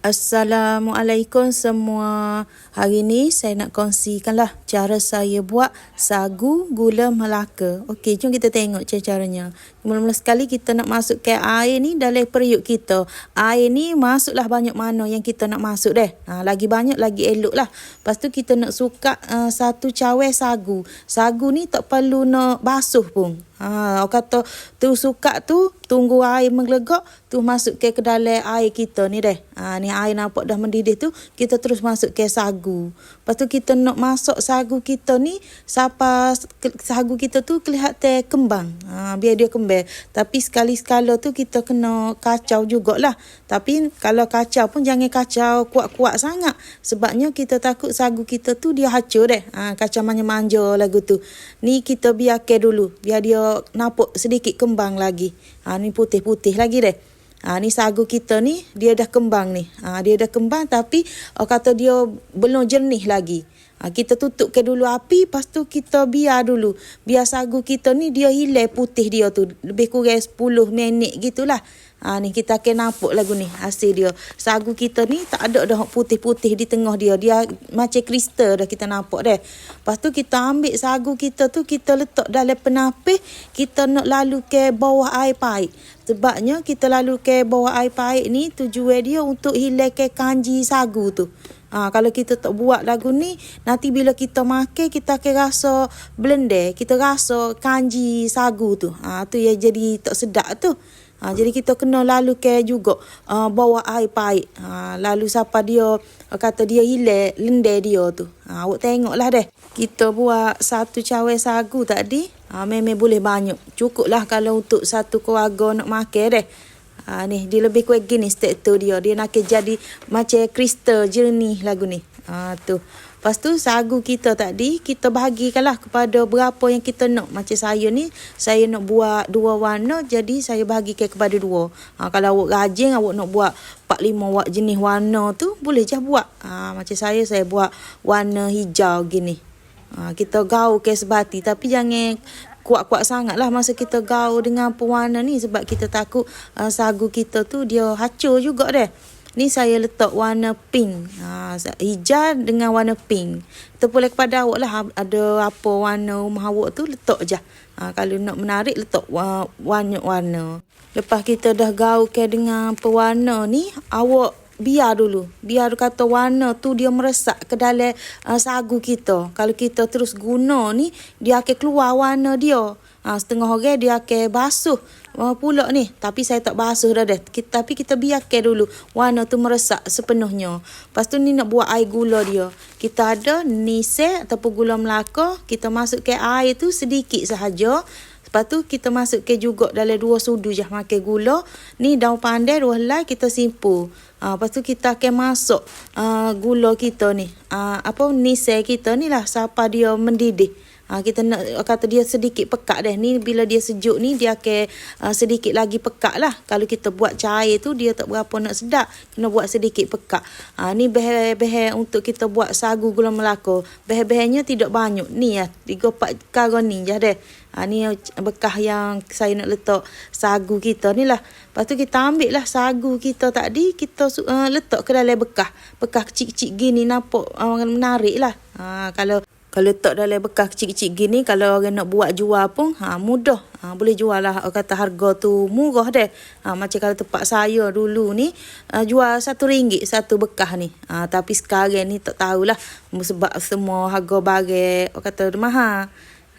Assalamualaikum semua. Hari ni saya nak kongsikanlah cara saya buat sagu gula Melaka. Okey, jom kita tengok cara-caranya. Mula-mula sekali kita nak masukkan air ni dalam periuk kita. Air ni masuklah banyak mana yang kita nak masuk deh. Ha, lagi banyak lagi elok lah. Lepas tu kita nak suka uh, satu cawe sagu. Sagu ni tak perlu nak basuh pun. Ha, orang kata tu suka tu tunggu air menggelegak tu masuk ke ke dalam air kita ni deh. Ha, ni air nampak dah mendidih tu kita terus masuk ke sagu. Lepas tu kita nak masuk sagu kita ni siapa sagu kita tu kelihatan kembang. Ha, biar dia kembang. Tapi sekali-sekala tu kita kena kacau jugalah. Tapi kalau kacau pun jangan kacau kuat-kuat sangat. Sebabnya kita takut sagu kita tu dia hacur deh. Ha, kacau manja-manja lagu tu. Ni kita biarkan dulu. Biar dia nampak sedikit kembang lagi. Ha, ni putih-putih lagi deh. Ha, ni sagu kita ni dia dah kembang ni. Ha, dia dah kembang tapi oh, kata dia belum jernih lagi. Ha, kita tutup ke dulu api, lepas tu kita biar dulu. Biar sagu kita ni dia hilang putih dia tu. Lebih kurang 10 minit gitulah. Ha, ni kita akan nampak lagu ni hasil dia. Sagu kita ni tak ada dah putih-putih di tengah dia. Dia macam kristal dah kita nampak dah. Lepas tu kita ambil sagu kita tu kita letak dalam penapis. Kita nak lalu ke bawah air paik. Sebabnya kita lalu ke bawah air paik ni tujuan dia untuk hilang ke kanji sagu tu. Ha, kalau kita tak buat lagu ni, nanti bila kita makan, kita akan rasa blender. Kita rasa kanji sagu tu. Ha, tu yang jadi tak sedap tu. Ha, jadi kita kena lalu ke juga uh, bawa air paik. Ha, lalu siapa dia uh, kata dia hilang lendai dia tu. Ha, awak tengoklah deh. Kita buat satu cawe sagu tadi. Ha, memang boleh banyak. Cukuplah kalau untuk satu keluarga nak makan deh. Ha, ni dia lebih kuat gini step tu dia. Dia nak jadi macam kristal jernih lagu ni. Ha, tu. Lepas tu sagu kita tadi kita bahagikanlah kepada berapa yang kita nak. Macam saya ni saya nak buat dua warna jadi saya bahagikan kepada dua. Ha, kalau awak rajin awak nak buat 4 5 jenis warna tu boleh je buat. Ha, macam saya saya buat warna hijau gini. Ha, kita gaul ke sebati tapi jangan kuat-kuat sangat lah masa kita gaul dengan pewarna ni sebab kita takut uh, sagu kita tu dia hacur juga deh. Ni saya letak warna pink. Ha, hijau dengan warna pink. Terpulang kepada awak lah ada apa warna rumah awak tu letak je. Ha, kalau nak menarik letak warna-warna. Lepas kita dah gaulkan dengan pewarna ni, awak biar dulu. Biar kata warna tu dia meresak ke dalam uh, sagu kita. Kalau kita terus guna ni, dia akan keluar warna dia. Ha, setengah orang dia akan basuh uh, pula ni. Tapi saya tak basuh dah dah. Kita, tapi kita biarkan dulu warna tu meresak sepenuhnya. Lepas tu ni nak buat air gula dia. Kita ada nise ataupun gula melaka. Kita masuk ke air tu sedikit sahaja. Lepas tu kita masuk ke juga dalam dua sudu je makan gula. Ni daun pandai dua helai kita simpul. Uh, lepas tu kita akan masuk uh, gula kita ni. Uh, apa nise kita ni lah siapa dia mendidih. Ha, kita nak kata dia sedikit pekat dah. Ni bila dia sejuk ni dia akan uh, sedikit lagi pekat lah. Kalau kita buat cair tu dia tak berapa nak sedap. Kena buat sedikit pekat. Ha, ni behel-behel untuk kita buat sagu gula melaka. Behel-behelnya tidak banyak. Ni ya. Tiga empat karun ni je dah. Ha, ni bekah yang saya nak letak sagu kita ni lah. Lepas tu kita ambil lah sagu kita tadi. Kita uh, letak ke dalam bekah. Bekah kecil-kecil gini nampak uh, menarik lah. Ha, kalau kalau letak dalam bekas kecil-kecil gini, kalau orang nak buat jual pun, ha, mudah. Ha, boleh jual lah. Kata harga tu murah deh. Ha, macam kalau tempat saya dulu ni, uh, jual satu ringgit satu bekas ni. Ha, tapi sekarang ni tak tahulah. Sebab semua harga barang, orang kata mahal.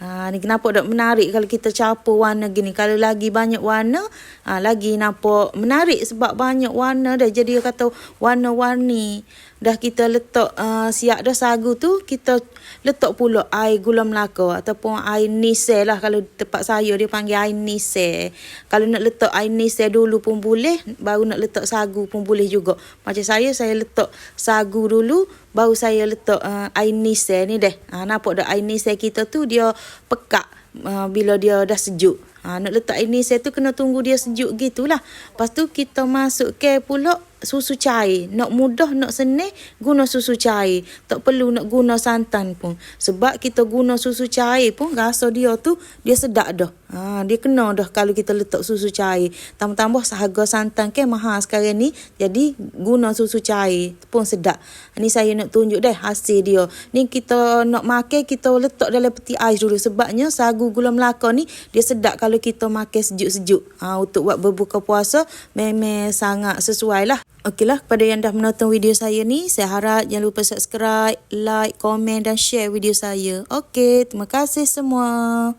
Ha, ni kenapa tak menarik kalau kita campur warna gini. Kalau lagi banyak warna, ha, lagi nampak menarik sebab banyak warna dah. Jadi dia kata warna-warni. Dah kita letak uh, siap dah sagu tu, kita letak pula air gula melaka ataupun air nise lah. Kalau tempat saya dia panggil air nise. Kalau nak letak air nise dulu pun boleh, baru nak letak sagu pun boleh juga. Macam saya, saya letak sagu dulu, baru saya letak uh, air nise ni deh. Ha, nampak dah air nise kita tu dia pekat uh, bila dia dah sejuk. Ha, nak letak air nise tu kena tunggu dia sejuk gitulah. Lepas tu kita masuk ke pula susu cair. Nak mudah, nak senang, guna susu cair. Tak perlu nak guna santan pun. Sebab kita guna susu cair pun, rasa dia tu, dia sedap dah. Ha, dia kena dah kalau kita letak susu cair. Tambah-tambah harga santan kan mahal sekarang ni. Jadi, guna susu cair pun sedap. Ni saya nak tunjuk deh hasil dia. Ni kita nak makan, kita letak dalam peti ais dulu. Sebabnya sagu gula melaka ni, dia sedap kalau kita makan sejuk-sejuk. Ha, untuk buat berbuka puasa, memang sangat sesuai lah. Okeylah, kepada yang dah menonton video saya ni, saya harap jangan lupa subscribe, like, komen dan share video saya. Okey, terima kasih semua.